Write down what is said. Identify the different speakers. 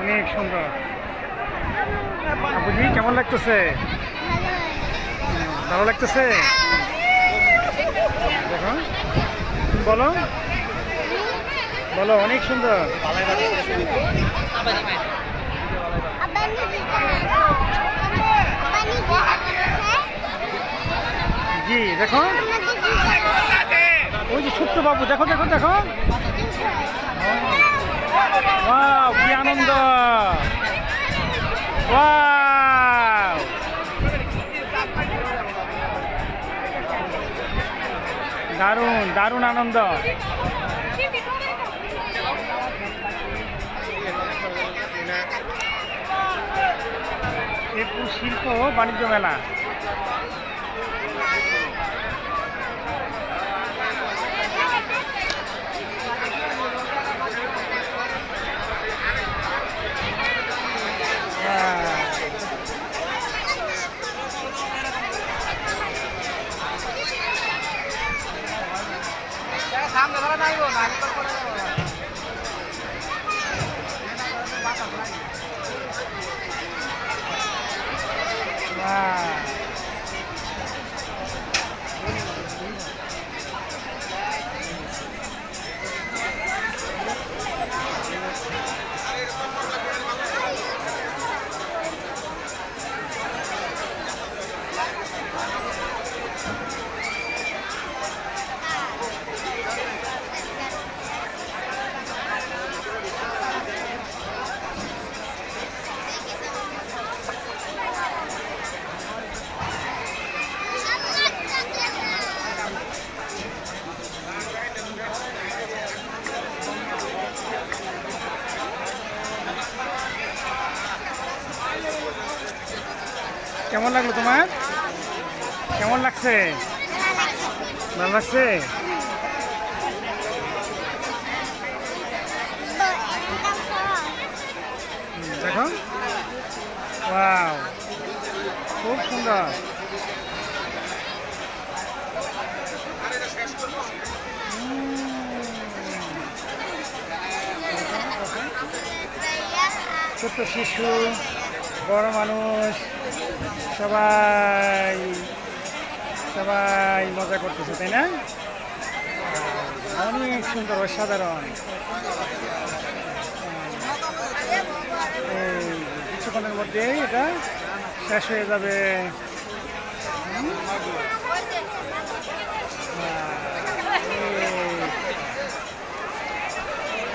Speaker 1: অনেক সুন্দর কেমন লাগতেছে? ভালো লাগতেছে? দেখো বলো। বলো অনেক সুন্দর। জি দেখো ওই যে ছোট্ট বাবু দেখো দেখো দেখো। কি আনন্দ দারুণ দারুণ আনন্দ শিল্প বাণিজ্য মেলা Wow. কেমন লাগল তোমার? কেমন লাগছে? ভালো লাগছে? দেখো। ওয়াও খুব সুন্দর। ছোট্ট শিশু। বড় মানুষ। সবাই সবাই মজা করতেছে, তাই না? অনেক সুন্দর, অসাধারণ। কিছুক্ষণের মধ্যেই এটা শেষ হয়ে যাবে?